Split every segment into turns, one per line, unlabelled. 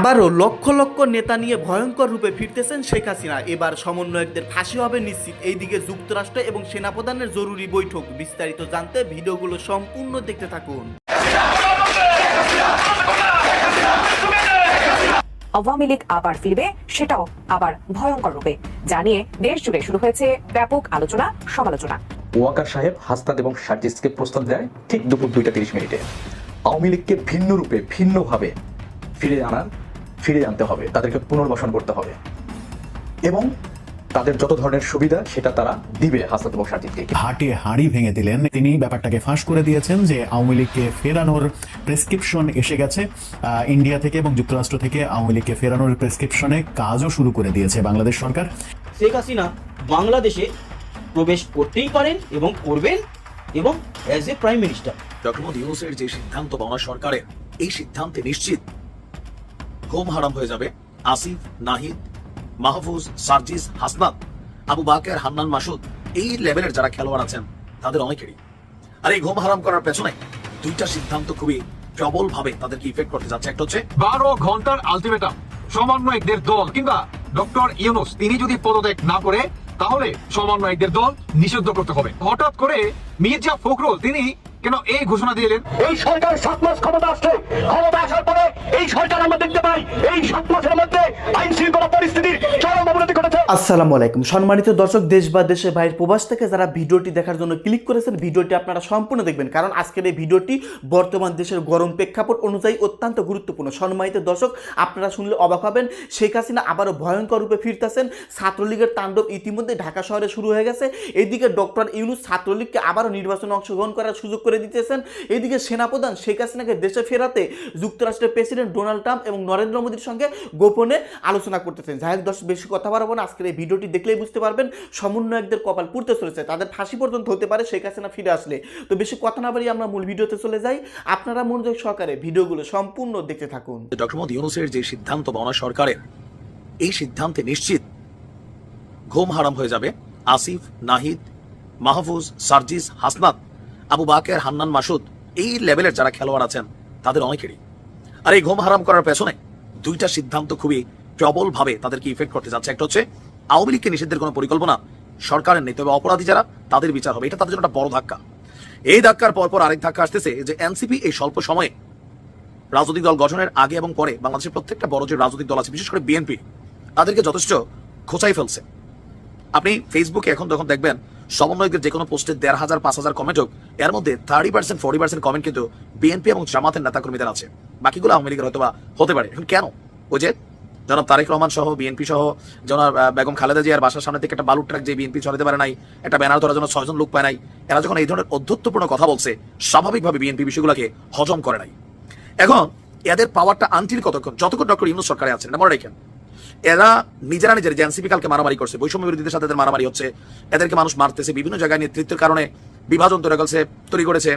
আবারও লক্ষ লক্ষ নেতা নিয়ে ভয়ঙ্কর রূপে ফিরতেছেন শেখ হাসিনা। এবার সমন্বয়কদের ফাঁসি হবে নিশ্চিত। এইদিকে যুক্তরাষ্ট্র এবং সেনাপ্রধানের জরুরি বৈঠক। বিস্তারিত জানতে ভিডিওগুলো সম্পূর্ণ দেখতে থাকুন।
আওয়ামী লীগ আবার ফিরবে সেটাও আবার ভয়ঙ্কর রূপে। জানিয়ে দেশ জুড়ে শুরু হয়েছে ব্যাপক আলোচনা সমালোচনা।
ওয়াকার সাহেব হাসনাত এবং সার্জিসকে প্রস্তাব দেয় ঠিক দুপুর দুইটা তিরিশ মিনিটে। আওয়ামী লীগকে ভিন্ন রূপে ভিন্নভাবে ফিরে আনার ফিরে আনতে হবে তাদেরকে পুনর্বাসন করতে হবে। এবং তাদের যত ধরনের সুবিধা সেটা তারা দিবে হাসনাত এবং সার্জিসকে
হাটে হাঁড়ি ভেঙে দিলেন। তিনি ব্যাপারটাকে ফাঁস করে দিয়েছেন যে আওয়ামী লীগকে ফেরানোর প্রেসক্রিপশন এসে গেছে আহ, ইন্ডিয়া থেকে এবং যুক্তরাষ্ট্র থেকে আওয়ামী লীগকে ফেরানোর প্রেসক্রিপশনে কাজও শুরু করে দিয়েছে বাংলাদেশ সরকার।
শেখ হাসিনা বাংলাদেশে প্রবেশ করতেই পারেন এবং করবেন এবং as a prime minister
doctor Modi ইউনুসের যে সিদ্ধান্ত বাংলা সরকারের এই সিদ্ধান্তে নিশ্চিত ঘুম হারাম হয়ে যাবে। আসিফ, নাহিদ, মাহফুজ, সার্জিস, হাসনাত, আবু বাকের, হান্নান, মাসুদ, এই লেভেলের যারা খেলোয়াড় আছেন, তাদের অনেকেরই। আর এই ঘুম হারাম করার পেছনে দুইটা সিদ্ধান্ত খুবই প্রবল ভাবে তাদেরকে ইফেক্ট করতে যাচ্ছে। একটা হচ্ছে
বারো ঘণ্টার আলটিমেটাম সমন্বয়কদের দল কিংবা ডক্টর ইউনুস, তিনি যদি পদত্যাগ না করে, তাহলে সমন্বয়কদের দল নিষিদ্ধ করতে হবে। হঠাৎ করে মির্জা ফখরুল, তিনি কেন এই ঘোষণা দিলেন
এই সরকার সাত মাস ক্ষমতা আসছে। ক্ষমতা আসার পরে এই সরকার আমরা দেখতে পাই এই সাত মাসের মধ্যে আইন শৃঙ্খলা পরিস্থিতির চরম অবনতি ঘটেছে।
আসসালামু আলাইকুম। সম্মানিত দর্শক দেশ বা দেশের বাইরের প্রবাস থেকে যারা ভিডিওটি দেখার জন্য ক্লিক করেছেন ভিডিওটি আপনারা সম্পূর্ণ দেখবেন। কারণ আজকের এই ভিডিওটি বর্তমান দেশের গরম প্রেক্ষাপট অনুযায়ী অত্যন্ত গুরুত্বপূর্ণ। সম্মানিত দর্শক আপনারা শুনলে অবাক হবেন শেখ হাসিনা আবারও ভয়ঙ্কর রূপে ফিরতেছেন। ছাত্রলীগের তাণ্ডব ইতিমধ্যে ঢাকা শহরে শুরু হয়ে গেছে। এদিকে ডক্টর ইউনুস ছাত্রলীগকে আবারও নির্বাচনে অংশগ্রহণ করার সুযোগ করে দিতেছেন। এদিকে সেনাপ্রধান শেখ হাসিনাকে দেশে ফেরাতে যুক্তরাষ্ট্রের প্রেসিডেন্ট ডোনাল্ড ট্রাম্প এবং নরেন্দ্র মোদীর সঙ্গে গোপনে আলোচনা করতেছেন। যাই হোক দর্শক বেশি কথা বাড়াবো না, আজকের এই ভিডিওটি দেখলেই বুঝতে পারবেন সমন্বয়কদের কপাল পুড়তে চলেছে, তাদের ফাঁসি পর্যন্ত হতে পারে, শেখ হাসিনা ফিরে আসলে। তো বেশি কথা না বাড়িয়ে আমরা মূল ভিডিওতে চলে যাই। আপনারা মনোযোগ সহকারে ভিডিওগুলো সম্পূর্ণ দেখতে থাকুন।
ডক্টর মোদী ইউনুসের যে সিদ্ধান্ত বাংলা সরকারের, এই সিদ্ধান্তে নিশ্চিত ঘুম হারাম হয়ে যাবে আসিফ, নাহিদ, মাহফুজ, সার্জিস, হাসনাত। আবু বাকের, হান্নান, মাসুদ, এই লেভেলের যারা খেলোয়াড় আছেন, তাদের অনেকেরই। আর এই ঘুম হারাম করার পেছনে দুইটা সিদ্ধান্ত খুবই প্রবল ভাবে তাদেরকে ইফেক্ট করতে যাচ্ছে। একটা হচ্ছে, আওয়ামী লীগকে নিষিদ্ধের কোনো পরিকল্পনা সরকারের নেই, তবে অপরাধী যারা, তাদের বিচার হবে। এটা তাদের জন্য একটা বড় ধাক্কা। এই ধাক্কার পর পর আরেক ধাক্কা আসতেছে যে এনসিপি এই স্বল্প সময়ে রাজনৈতিক দল গঠনের আগে এবং পরে বাংলাদেশের প্রত্যেকটা বড় যে রাজনৈতিক দল আছে, বিশেষ করে বিএনপি, তাদেরকে যথেষ্ট খোঁচাই ফেলছে। আপনি ফেসবুকে এখন যখন দেখবেন সমন্বয়কের যে কোনো পোস্টে দেড় হাজার, পাঁচ হাজার কমেন্ট হোক, এর মধ্যে thirty percent forty percent comment কিন্তু বিএনপি এবং জামাতের নেতাকর্মীদের আছে। বাকিগুলো আওয়ামী লীগের হয়তো বা হতে পারে। এখন কেন? ওই যে জনাব তারেক রহমান সহ বিএনপি সহ, জনাব বেগম খালেদা জিয়ার বাসার সামনে থেকে একটা বালুর ট্রাক যে বিএনপি চলাতে পারে নাই, একটা ব্যানার ধরার জন্য ছয়জন লোক পায় নাই, এরা যখন এই ধরনের অধ্যত্বপূর্ণ কথা বলছে, স্বাভাবিকভাবে বিএনপি বিষয়গুলোকে হজম করে নাই। এখন এদের পাওয়ারটা আনটিল কতক্ষণ? যতক্ষণ ডক্টর ইউনুস সরকারে আছেন মনে রাখেন। এরা নিজেরা নিজের যে এনসিপি কালকে মারামারি করছে। বৈষম্য বিরোধীদের সাথে মারামারি হচ্ছে। এদেরকে মানুষ মারতেছে, বিভিন্ন জায়গায় নেতৃত্বের কারণে বিভাজন তৈরি করছে, তৈরি করেছে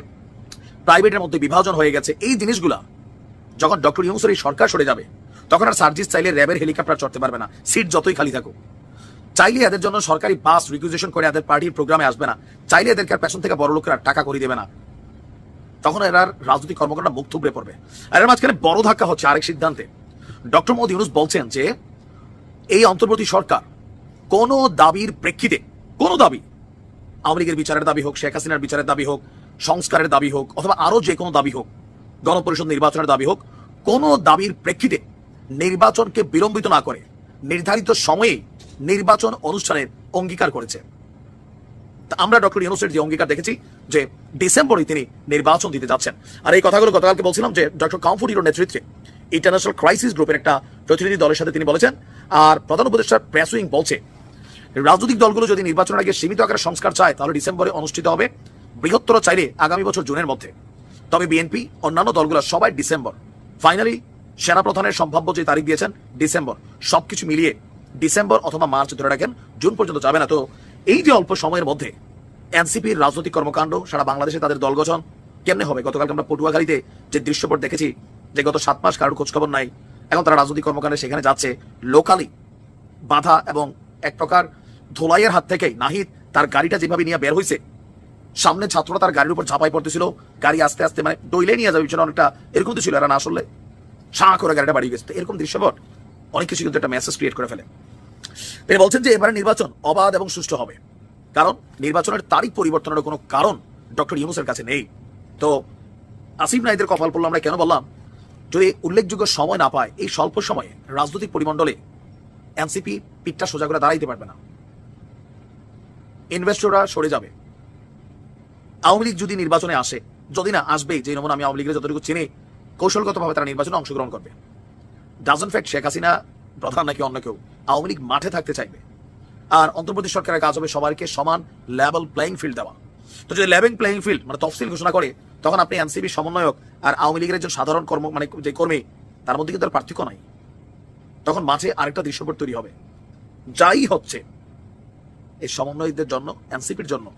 প্রাইভেটের মধ্যে বিভাজন হয়ে গেছে। এই জিনিসগুলা যখন ডক্টর ইউনুসের এই সরকার সরে যাবে, তখন আর সার্জিস চাইলে র্যাবের হেলিকপ্টার চড়তে পারবে না। সিট যতই খালি থাকুক। চাইলে এদের জন্য সরকারি বাস রিকুইজিশন করে এদের পার্টির প্রোগ্রামে আসবে না। চাইলে এদেরকে আর পেছন থেকে বড় লোকেরা টাকা করে দেবে না। তখন এরা রাজনৈতিক কর্মকর্তা মুখ থুবড়ে পড়বে। আর এর মাঝখানে বড় ধাক্কা হচ্ছে আরেক সিদ্ধান্তে। ডক্টর মোদী ইউনুস বলছেন যে এই অন্তর্বর্তী সরকার কোন দাবির প্রেক্ষিতে, কোন দাবি, আওয়ামী লীগের বিচারের দাবি হোক, শেখ হাসিনার বিচারের দাবি হোক, সংস্কারের দাবি হোক, অথবা আরও যে কোনো দাবি হোক, গণপরিষদ নির্বাচনের দাবি হোক, কোন দাবির প্রেক্ষিতে নির্বাচনকে বিলম্বিত না করে নির্ধারিত সময়ে নির্বাচন অনুষ্ঠানের অঙ্গীকার করেছে। আমরা ডক্টর ইউনুসের যে অঙ্গীকার দেখেছি যে ডিসেম্বরে তিনি নির্বাচন দিতে যাচ্ছেন। আর এই কথাগুলো গতকালকে বলছিলাম যে ডক্টর কামফুটির নেতৃত্বে ইন্টারন্যাশনাল ক্রাইসিস গ্রুপের একটা প্রতিনিধি দলের সাথে তিনি বলেছেন, আর প্রধান উপদেষ্টার প্রেসুইং বলছে, রাজনৈতিক দলগুলো যদি নির্বাচনের আগে সীমিত আকারে সংস্কার চায়, তাহলে ডিসেম্বরে অনুষ্ঠিত হবে বৃহত্তর চাইলে আগামী বছর জুনের মধ্যে। তবে বিএনপি, অন্যান্য দলগুলো সবাই ডিসেম্বর। ফাইনালি, সেনাপ্রধানের সম্ভাব্য যে তারিখ দিয়েছেন, ডিসেম্বর। সবকিছু মিলিয়ে ডিসেম্বর অথবা মার্চ ধরে রাখেন, জুন পর্যন্ত যাবে না। তো এই যে অল্প সময়ের মধ্যে এনসিপির রাজনৈতিক কর্মকাণ্ড, সারা বাংলাদেশে তাদের দল গঠন কেমনে হবে? গতকালকে আমরা পটুয়াখালীতে যে দৃশ্যপট দেখেছি যে গত সাত মাস কারোর খোঁজখবর নাই, এখন তারা রাজনৈতিক কর্মকাণ্ডে সেখানে যাচ্ছে লোকালি বাধা এবং এক প্রকার ধোলাইয়ের হাত থেকেই নাহিদ তার গাড়িটা যেভাবে নিয়ে বের হয়েছে সামনে ছাত্ররা তার গাড়ির উপর ঝাঁপাই পড়তেছিল, গাড়ি আস্তে আস্তে মানে ডইলে নিয়ে যাবে, পিছনে অনেকটা এরকম তো ছিল, এরা না আসলে সাঁ করে গাড়িটা বাড়িয়ে গেছে। এরকম দৃশ্যপট অনেক কিছু কিন্তু একটা মেসেজ ক্রিয়েট করে ফেলে। তিনি বলছেন যে এবারে নির্বাচন অবাধ এবং সুষ্ঠু হবে, কারণ নির্বাচনের তারিখ পরিবর্তনের কোনো কারণ ডক্টর ইউনুসের কাছে নেই। তো আসিফ নাইদের কপাল পড়ল আমরা কেন বললাম? যদি উল্লেখযোগ্য সময় না পায়, এই স্বল্প সময়ে রাজনৈতিক পরিমণ্ডলে এনসিপি পিঠটা সোজা করে দাঁড়াইতে পারবে না। ইনভেস্টররা সরে যাবে। আওয়ামী লীগ যদি নির্বাচনে আসে, যদি না আসবে যে নমুনা আমি আওয়ামী লীগের যতটুকু চিনি, কৌশলগতভাবে তারা নির্বাচনে অংশগ্রহণ করবে। ডাজন ফ্যাক্ট শেখ হাসিনা, প্রধান নাকি অন্য কেউ, আওয়ামী লীগ মাঠে থাকতে চাইবে। আর অন্তর্বর্তী সরকারের কাজ হবে সবাইকে সমান লেভেল প্লেয়িং ফিল্ড দেওয়া। তো যদি লেভেল প্লেয়িং ফিল্ড মানে তফসিল ঘোষণা করে, তখন আপনি এনসিপি সমন্বয়ক আর আওয়ামী লীগের একজন সাধারণ কর্ম মানে যে কর্মী, তার মধ্যে কিন্তু পার্থক্য নাই। তখন মাঝে আরেকটা দৃশ্যপট তৈরি হবে। যাই হচ্ছে, এই সমন্বয়কদের জন্য, এনসিপির জন্য,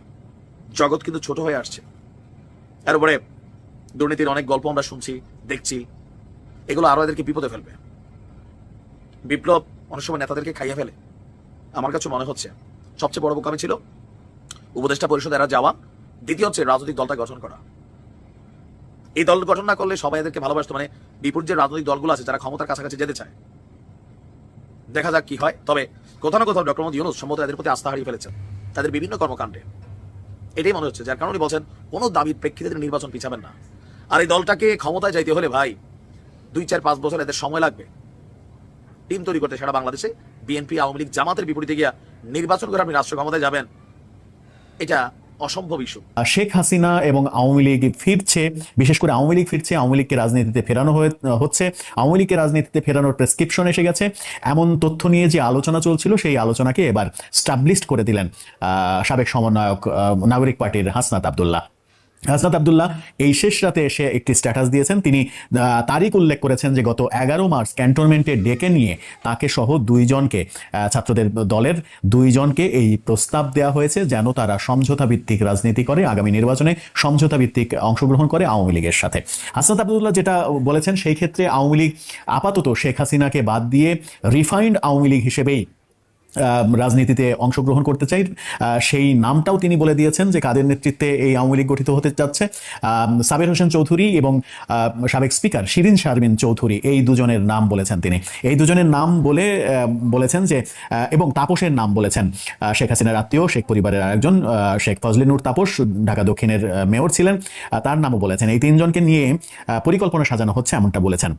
জগৎ কিন্তু ছোট হয়ে আসছে। এর উপরে দুর্নীতির অনেক গল্প আমরা শুনছি, দেখছি। এগুলো আরও এদেরকে বিপদে ফেলবে। বিপ্লব অনেক সময় নেতাদেরকে খাইয়ে ফেলে। আমার কাছে মনে হচ্ছে, সবচেয়ে বড় বোকামি ছিল উপদেষ্টা পরিষদ এরা যাওয়া। দ্বিতীয় হচ্ছে রাজনৈতিক দলটা গঠন করা। এই দল গঠন না করলে সবাই এদেরকে ভালোবাসতো মানে বিপরীত যে রাজনৈতিক দলগুলো আছে, যারা ক্ষমতার কাছাকাছি যেতে চায়। দেখা যাক কি হয়। তবে কোথাও না কোথাও ডক্টর ইউনুস সম্ভবত এদের প্রতি আস্থা হারিয়ে ফেলেছেন, তাদের বিভিন্ন কর্মকাণ্ডে। এটাই মনে হচ্ছে, যার কারণে বলছেন, কোনো দাবির প্রেক্ষিতে নির্বাচন পিছাবেন না। আর এই দলটাকে ক্ষমতায় যাইতে হলে ভাই, দুই চার পাঁচ বছর এদের সময় লাগবে। টিম তৈরি করতে সারা বাংলাদেশে বিএনপি, আওয়ামী লীগ জামাতের বিপরীতে গিয়া নির্বাচন করে আপনি রাষ্ট্র ক্ষমতায় যাবেন। এটা অসম্ভব ইস্যু।
শেখ হাসিনা এবং আওয়ামী লীগ ফিরছে, বিশেষ করে আওয়ামী লীগ ফিরছে, আওয়ামী লীগকে রাজনীতিতে ফেরানো হচ্ছে। আওয়ামী লীগকে রাজনীতিতে ফেরানোর প্রেসক্রিপশন এসে গেছে। এমন তথ্য নিয়ে যে আলোচনা চলছিল, সেই আলোচনাকে এবার স্টাবলিশড করে দিলেন সাবেক সমন্বয়ক নাগরিক পার্টির হাসনাত আবদুল্লাহ। হাসনাত আবদুল্লাহ এই শেষ রাতে এসে একটি স্ট্যাটাস দিয়েছেন। তিনি তারিখ উল্লেখ করেছেন যে গত এগারো মার্চ ক্যান্টনমেন্টে ডেকে নিয়ে তাকে সহ দুইজনকে ছাত্রদের দলের দুইজনকে এই প্রস্তাব দেওয়া হয়েছে যেন তারা সমঝোতা ভিত্তিক রাজনীতি করে, আগামী নির্বাচনে সমঝোতা ভিত্তিক অংশগ্রহণ করে আওয়ামী লীগের সাথে। হাসনাত আবদুল্লাহ যেটা বলেছেন, সেই ক্ষেত্রে আওয়ামী লীগ আপাতত শেখ হাসিনাকে বাদ দিয়ে রিফাইন্ড আওয়ামী লীগ হিসেবেই রাজনীতিতে অংশগ্রহণ করতে চাই সেই নামটাও তিনি বলে দিয়েছেন যে কাদের নেতৃত্বে এই আওয়ামী লীগ গঠিত হতে যাচ্ছে। সাবের হোসেন চৌধুরী এবং সাবেক স্পিকার শিরিন শারমিন চৌধুরী এই দুজনের নাম বলেছেন তিনি। এই দুজনের নাম বলে বলেছেন যে এবং তাপসের নাম বলেছেন শেখ হাসিনার আত্মীয়, শেখ পরিবারের আরেকজন শেখ ফজলিনুর তাপস, ঢাকা দক্ষিণের মেয়র ছিলেন। তার নামও বলেছেন। এই তিনজনকে নিয়ে পরিকল্পনা সাজানো হচ্ছে, এমনটা বলেছেন।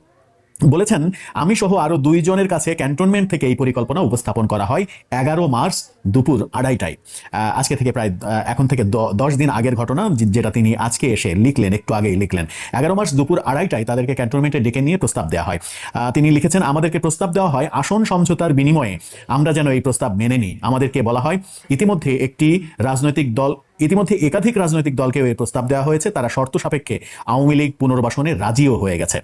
বলেছেন, আমি সহ আরও দুইজনের কাছে ক্যান্টনমেন্ট থেকে এই পরিকল্পনা উপস্থাপন করা হয় এগারো মার্চ দুপুর আড়াইটায়। আজকে থেকে প্রায় এখন থেকে দশ দিন আগের ঘটনা যেটা তিনি আজকে এসে লিখলেন, একটু আগেই লিখলেন। এগারো মার্চ দুপুর আড়াইটায় তাদেরকে ক্যান্টনমেন্টে ডেকে নিয়ে প্রস্তাব দেওয়া হয়। তিনি লিখেছেন, আমাদেরকে প্রস্তাব দেওয়া হয় আসন সমঝোতার বিনিময়ে। আমরা যেন এই প্রস্তাব মেনে নিই। আমাদেরকে বলা হয়, ইতিমধ্যে একটি রাজনৈতিক দল, ইতিমধ্যে একাধিক রাজনৈতিক দলকেও এই প্রস্তাব দেওয়া হয়েছে। তারা শর্ত সাপেক্ষে আওয়ামী লীগ পুনর্বাসনে রাজিও হয়ে গেছে।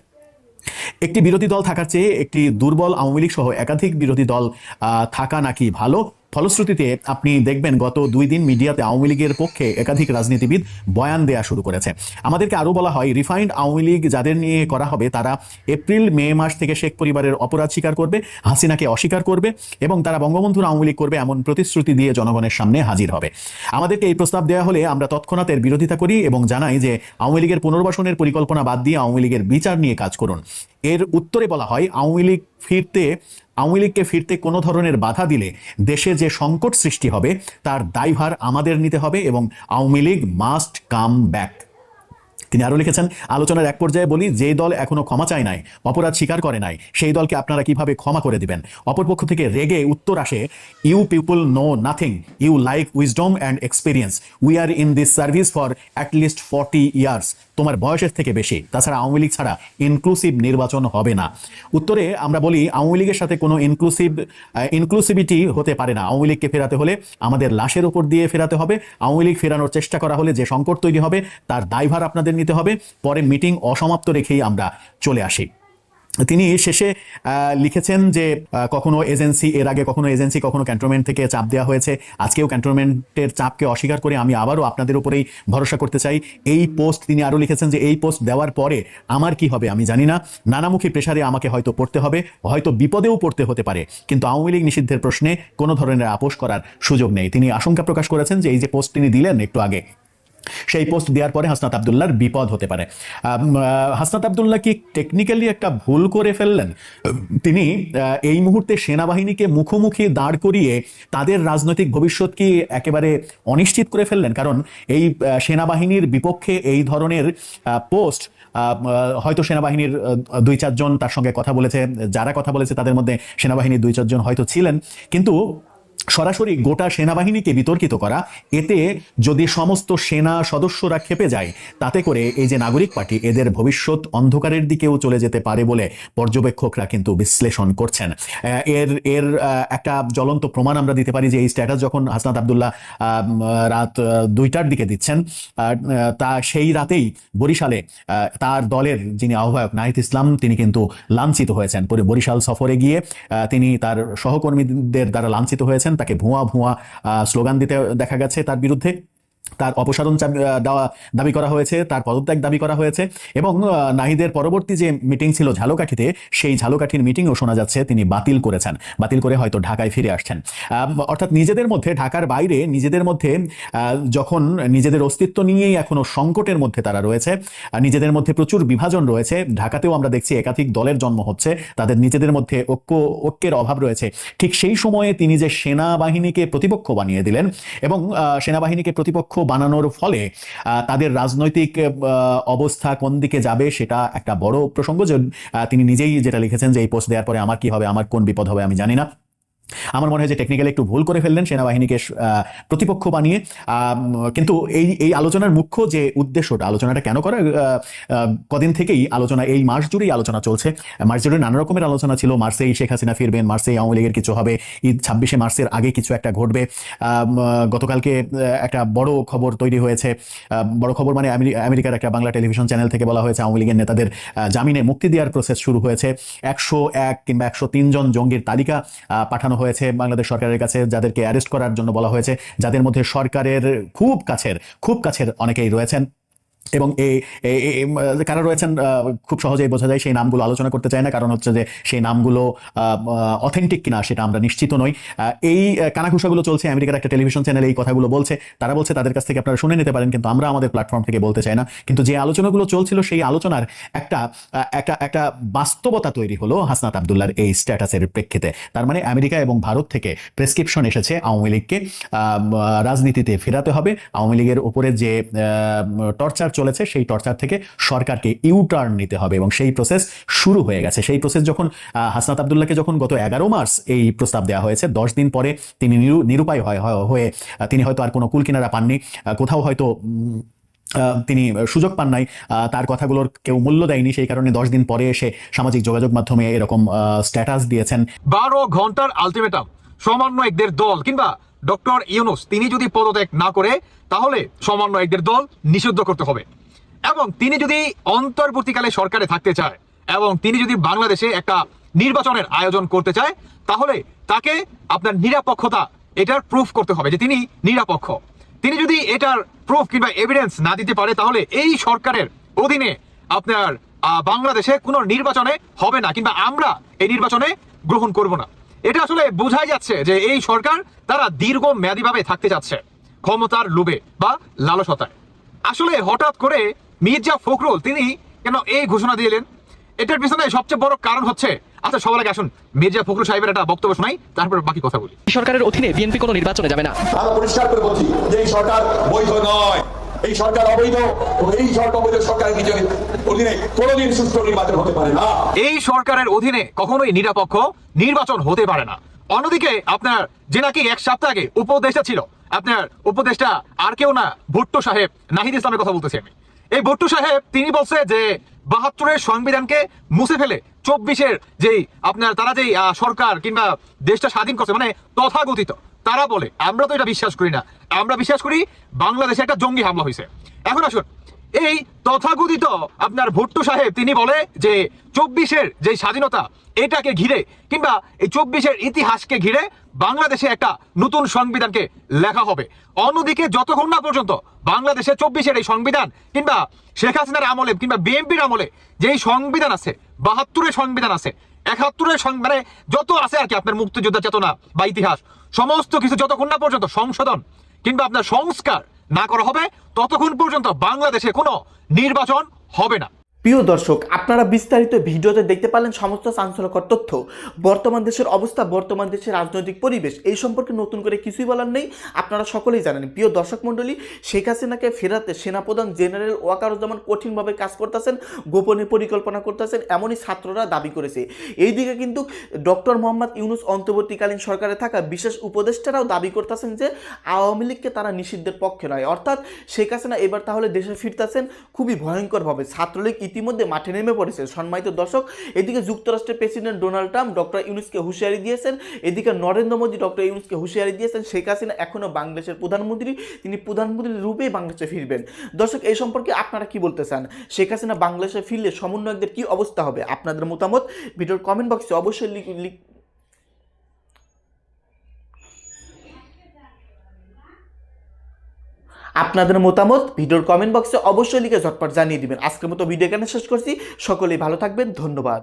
একটি বিরোধী দল থাকার চেয়ে একটি দুর্বল আওয়ামী লীগ সহ একাধিক বিরোধী দল থাকা নাকি ভালো? ফলশ্রুতিতে আপনি দেখবেন গত দুই দিন মিডিয়াতে আওয়ামী লীগের পক্ষে একাধিক রাজনীতিবিদ বয়ান দেয়া শুরু করেছে। আমাদেরকে আরও বলা হয় রিফাইন্ড আওয়ামী লীগ যাদের নিয়ে করা হবে, তারা এপ্রিল, মে মাস থেকে শেখ পরিবারের অপরাধ স্বীকার করবে, হাসিনাকে অস্বীকার করবে এবং তারা বঙ্গবন্ধুর আওয়ামী লীগ করবে এমন প্রতিশ্রুতি দিয়ে জনগণের সামনে হাজির হবে। আমাদেরকে এই প্রস্তাব দেওয়া হলে আমরা তৎক্ষণাৎ এর বিরোধিতা করি এবং জানাই যে আওয়ামী লীগের পুনর্বাসনের পরিকল্পনা বাদ দিয়ে আওয়ামী লীগের বিচার নিয়ে কাজ করুন। এর উত্তরে বলা হয়, আওয়ামী লীগ ফিরতে আওয়ামী লীগকে ফিরতে কোনো ধরনের বাধা দিলে দেশে যে সংকট সৃষ্টি হবে, তার দায়ভার আমাদের নিতে হবে এবং Awami League must come back. তিনি আরও লিখেছেন, আলোচনার এক পর্যায়ে বলি, যে দল এখনও ক্ষমা চায় নাই, অপরাধ স্বীকার করে নাই, সেই দলকে আপনারা কীভাবে ক্ষমা করে দিবেন? অপরপক্ষ থেকে রেগে উত্তর আসে, you people know nothing, you like wisdom and experience, we are in this service for at least forty years, তোমার বয়সের থেকে বেশি, তাছাড়া আওয়ামী লীগ ছাড়া ইনক্লুসিভ নির্বাচন হবে না। উত্তরে আমরা বলি, আওয়ামী লীগের সাথে কোনো ইনক্লুসিভ ইনক্লুসিভিটি হতে পারে না। আওয়ামী লীগকে ফেরাতে হলে আমাদের লাশের উপর দিয়ে ফেরাতে হবে। আওয়ামী লীগ ফেরানোর চেষ্টা করা হলে যে সংকট তৈরি হবে, তার দায়ভার আপনাদের নিতে হবে। পরে মিটিং অসমাপ্ত রেখেই আমরা চলে আসি। তিনি শেষে লিখেছেন যে কখনো এজেন্সি এর আগে কখনো এজেন্সি কখনো ক্যান্টনমেন্ট থেকে চাপ দেওয়া হয়েছে। আজকেও ক্যান্টনমেন্টের চাপকে অস্বীকার করে আমি আবারও আপনাদের উপরেই ভরসা করতে চাই। এই পোস্ট তিনি আরও লিখেছেন যে, এই পোস্ট দেওয়ার পরে আমার কি হবে আমি জানি না। নানামুখী প্রেসারে আমাকে হয়তো পড়তে হবে, হয়তো বিপদেও পড়তে হতে পারে। কিন্তু আওয়ামী লীগ নিষিদ্ধের প্রশ্নে কোনো ধরনের আপোষ করার সুযোগ নেই। তিনি আশঙ্কা প্রকাশ করেছেন যে, এই যে পোস্ট তিনি দিলেন একটু আগে সেই পোস্ট দেওয়ার পরে হাসনাত আবদুল্লাহর বিপদ হতে পারে। হাসনাত আবদুল্লাহ কি টেকনিক্যালি একটা ভুল করে ফেললেন? তিনি এই মুহূর্তে সেনাবাহিনীকে মুখোমুখি দাঁড় করিয়ে তাদের রাজনৈতিক ভবিষ্যৎ কি একেবারে অনিশ্চিত করে ফেললেন? কারণ এই সেনাবাহিনীর বিপক্ষে এই ধরনের পোস্ট হয়তো সেনাবাহিনীর দুই চারজন তার সঙ্গে কথা বলেছে, যারা কথা বলেছে তাদের মধ্যে সেনাবাহিনীর দুই চারজন হয়তো ছিলেন। কিন্তু সরাসরি গোটা সেনাবাহিনীকে বিতর্কিত করা, এতে যদি সমস্ত সেনা সদস্যরা খেপে যায়, তাতে করে এই যে নাগরিক পার্টি, এদের ভবিষ্যৎ অন্ধকারের দিকেও চলে যেতে পারে বলে পর্যবেক্ষকরা কিন্তু বিশ্লেষণ করছেন। এর এর একটা জ্বলন্ত প্রমাণ আমরা দিতে পারি যে এই স্ট্যাটাস যখন হাসনাত আবদুল্লাহ রাত দুইটার দিকে দিচ্ছেন তা সেই রাতেই বরিশালে তার দলের যিনি আহ্বায়ক নাহিদ ইসলাম, তিনি কিন্তু লাঞ্ছিত হয়েছেন। পরে বরিশাল সফরে গিয়ে তিনি তার সহকর্মীদের দ্বারা লাঞ্ছিত হয়েছেন। তাকে ভুয়া ভুয়া স্লোগান দিতে দেখা গেছে তার বিরুদ্ধে। তার অপসারণ দেওয়া, দাবি করা হয়েছে, তার পদত্যাগ দাবি করা হয়েছে এবং নাহিদের পরবর্তী যে মিটিং ছিল ঝালকাঠিতে, সেই ঝালকাঠির মিটিংও শোনা যাচ্ছে, তিনি বাতিল করেছেন। বাতিল করে হয়তো ঢাকায় ফিরে আসছেন। অর্থাৎ নিজেদের মধ্যে, ঢাকার বাইরে নিজেদের মধ্যে যখন নিজেদের অস্তিত্ব নিয়েই এখনও সংকটের মধ্যে তারা রয়েছে নিজেদের মধ্যে প্রচুর বিভাজন রয়েছে, ঢাকাতেও আমরা দেখছি একাধিক দলের জন্ম হচ্ছে, তাদের নিজেদের মধ্যে ঐক্য, ঐক্যের অভাব রয়েছে। ঠিক সেই সময়ে তিনি যে সেনাবাহিনীকে প্রতিপক্ষ বানিয়ে দিলেন এবং সেনাবাহিনীকে প্রতিপক্ষ বানানোর ফলে তাদের রাজনৈতিক অবস্থা কোন দিকে যাবে সেটা একটা বড় প্রসঙ্গ যে তিনি নিজেই যেটা লিখেছেন যে এই পোস্ট দেওয়ার পরে আমার কি হবে, আমার কোন বিপদ হবে আমি জানি না। আমার মনে হয় যে টেকনিক্যালি একটু ভুল করে ফেললেন সেনাবাহিনীকে প্রতিপক্ষ বানিয়ে। কিন্তু এই এই আলোচনার মুখ্য যে উদ্দেশ্যটা, আলোচনাটা কেন করা কদিন থেকেই আলোচনা, এই মাস জুড়েই আলোচনা চলছে। মাস জুড়ে নানা রকমের আলোচনা ছিল, মার্চেই শেখ হাসিনা ফিরবেন, মার্চেই আওয়ামী লীগের কিছু হবে, ঈদ ছাব্বিশে মার্চের আগে কিছু একটা ঘটবে। গতকালকে একটা বড় খবর তৈরি হয়েছে। বড় খবর মানে আমেরিকার একটা বাংলা টেলিভিশন চ্যানেল থেকে বলা হয়েছে, আওয়ামী লীগের নেতাদের জামিনে মুক্তি দেওয়ার প্রসেস শুরু হয়েছে। একশো এক কিংবা একশো জন জঙ্গির তালিকা পাঠানো হয়েছে বাংলাদেশ সরকারের কাছে, যাদেরকে অ্যারেস্ট করার জন্য বলা হয়েছে, যাদের মধ্যে সরকারের খুব কাছের খুব কাছের অনেকেই রয়েছেন। এবং কারা রয়েছেন খুব সহজেই বোঝা যায় সেই নামগুলো আলোচনা করতে চায় না, কারণ হচ্ছে যে সেই নামগুলো অথেন্টিক কিনা সেটা আমরা নিশ্চিত নই। এই কানাঘুষাগুলো চলছে, আমেরিকার একটা টেলিভিশন চ্যানেলে এই কথাগুলো বলছে। তারা বলছে তাদের কাছ থেকে আপনারা শুনে নিতে পারেন, কিন্তু আমরা আমাদের প্ল্যাটফর্ম থেকে বলতে চাই না। কিন্তু যে আলোচনাগুলো চলছিল, সেই আলোচনার একটা একটা একটা বাস্তবতা তৈরি হলো হাসনাত আবদুল্লার এই স্ট্যাটাসের প্রেক্ষিতে। তার মানে আমেরিকা এবং ভারত থেকে প্রেসক্রিপশন এসেছে আওয়ামী লীগকে রাজনীতিতে ফেরাতে হবে। আওয়ামী লীগের উপরে যে টর্চার চলেছে, সেই টর্চার থেকে সরকারকে ইউটার্ন নিতে হবে এবং সেই প্রসেস শুরু হয়ে গেছে। সেই প্রসেস যখন হাসনাত আবদুল্লাহকে যখন গত এগারো মার্চ এই প্রস্তাব দেওয়া হয়েছে, দশ দিন পরে তিনি নিরু- নিরুপায় হয় তিনি হয়তো আর কোনো কুল কিনারা পাননি কোথাও হয়তো তিনি সুযোগ পান নাই তার কথাগুলোর কেউ মূল্য দেয়নি, সেই কারণে দশ দিন পরে এসে সামাজিক যোগাযোগ মাধ্যমে এরকম স্ট্যাটাস দিয়েছেন।
বারো ঘণ্টার আলটিমেটাম সমন্বয়কদের দল কিংবা ডক্টর ইউনুস, তিনি যদি পদত্যাগ না করে, তাহলে সমন্বয়কদের দল নিষিদ্ধ করতে হবে। এবং তিনি যদি অন্তর্বর্তীকালে সরকারে থাকতে চায় এবং তিনি যদি বাংলাদেশে একটা নির্বাচনের আয়োজন করতে চায়, তাহলে তাকে আপনার নিরাপক্ষতা এটার প্রুফ করতে হবে যে তিনি নিরাপক্ষ। তিনি যদি এটার প্রুফ কিংবা এভিডেন্স না দিতে পারে, তাহলে এই সরকারের অধীনে আপনার বাংলাদেশে কোনো নির্বাচনে হবে না কিংবা আমরা এই নির্বাচনে গ্রহণ করব না। এটা আসলে বোঝাই যাচ্ছে যে এই সরকার তারা দীর্ঘ মেয়াদীভাবে থাকতে যাচ্ছে ক্ষমতার লোভে বা লালসতায় আসলে হঠাৎ করে মির্জা ফখরুল তিনি কেন এই ঘোষণা দিলেন এটার পিছনে সবচেয়ে বড় কারণ হচ্ছে আচ্ছা সবার আগে আসুন মির্জা ফখরুল সাহেবের একটা বক্তব্য শোনাই তারপর বাকি কথা বলি।
সরকারের অধীনে বিএনপি কোনো নির্বাচনে যাবে না।
আমরা পরিষ্কার করে বলছি যে এই সরকার বৈধ নয়। এই সরকার অবৈধ এই সরকার অবৈধ সরকারের নিজের অধীনে কোনোদিন সুষ্ঠু নির্বাচন হতে পারে না।
এই সরকারের অধীনে কখনোই নিরপেক্ষ নির্বাচন হতে পারে না। অন্যদিকে আপনার যে নাকি এক সপ্তাহ আগে উপদেষ্টা ছিল, আপনার উপদেষ্টা আর কেউ না, ভুট্টো সাহেব নাহিদ ইসলামের কথা বলতেছি আমি। এই ভুট্টো সাহেব, তিনি বলছে যে বাহাত্তরের সংবিধানকে মুছে ফেলে চব্বিশের যেই আপনার তারা যেই সরকার কিংবা দেশটা স্বাধীন করছে মানে তথাগতিত তারা বলে, আমরা তো এটা বিশ্বাস করি না। আমরা বিশ্বাস করি বাংলাদেশে একটা জঙ্গি হামলা হয়েছে। এখন আসুন, এই তথাকথিত আপনার ভুট্টো সাহেব, তিনি বলে যে চব্বিশের যে স্বাধীনতা, এটাকে ঘিরে কিংবা এই চব্বিশের ইতিহাসকে ঘিরে বাংলাদেশে একটা নতুন সংবিধানকে লেখা হবে। অন্যদিকে যতক্ষণ না পর্যন্ত বাংলাদেশে চব্বিশের এই সংবিধান কিংবা শেখ হাসিনার আমলে কিংবা বিএনপির আমলে যেই সংবিধান আছে, বাহাত্তরের সংবিধান আছে, একাত্তরের মানে যত আছে আর কি আপনার মুক্তিযোদ্ধা চেতনা বা ইতিহাস সমস্ত কিছু যতক্ষণ না পর্যন্ত সংশোধন কিংবা আপনার সংস্কার না করা হবে, ততক্ষণ পর্যন্ত বাংলাদেশে কোনো নির্বাচন হবে না।
প্রিয় দর্শক, আপনারা বিস্তারিত ভিডিওতে দেখতে পারলেন সমস্ত চাঞ্চল্যকর তথ্য। বর্তমান দেশের অবস্থা, বর্তমান দেশের রাজনৈতিক পরিবেশ, এই সম্পর্কে নতুন করে কিছুই বলার নেই। আপনারা সকলেই জানেন, প্রিয় দর্শক মণ্ডলী, শেখ হাসিনাকে ফেরাতে সেনাপ্রধান জেনারেল ওয়াকারুজ্জামান কঠিনভাবে কাজ করতেছেন, গোপনে পরিকল্পনা করতেছেন, এমনই ছাত্ররা দাবি করেছে। এইদিকে কিন্তু ডক্টর মোহাম্মদ ইউনুস অন্তর্বর্তীকালীন সরকারে থাকা বিশেষ উপদেষ্টারাও দাবি করতেছেন যে, আওয়ামী লীগকে তারা নিষিদ্ধের পক্ষে নয়। অর্থাৎ শেখ হাসিনা এবার তাহলে দেশে ফিরতেছেন, খুবই ভয়ঙ্করভাবে। ছাত্রলীগ ইতিমধ্যে মাঠে নেমে পড়েছে। সম্মানিত দর্শক, এদিকে যুক্তরাষ্ট্রের প্রেসিডেন্ট ডোনাল্ড ট্রাম্প ডক্টর ইউনুসকে হুঁশিয়ারি দিয়েছেন। এদিকে নরেন্দ্র মোদী ডক্টর ইউনুসকে হুঁশিয়ারি দিয়েছেন। শেখ হাসিনা এখনও বাংলাদেশের প্রধানমন্ত্রী। তিনি প্রধানমন্ত্রীর রূপে বাংলাদেশে ফিরবেন। দর্শক, এই সম্পর্কে আপনারা কি বলতে চান? শেখ হাসিনা বাংলাদেশে ফিরলে সমন্বয়কদের কি অবস্থা হবে? আপনাদের মতামত? ভিডিওর কমেন্ট বক্সে অবশ্যই লিখ- লিখ আপনাদের মতামত ভিডিওর কমেন্ট বক্সে অবশ্যই লিখে ঝটপট জানিয়ে দিবেন। আজকের মতো ভিডিও এখানে শেষ করছি। সকলেই ভালো থাকবেন। ধন্যবাদ।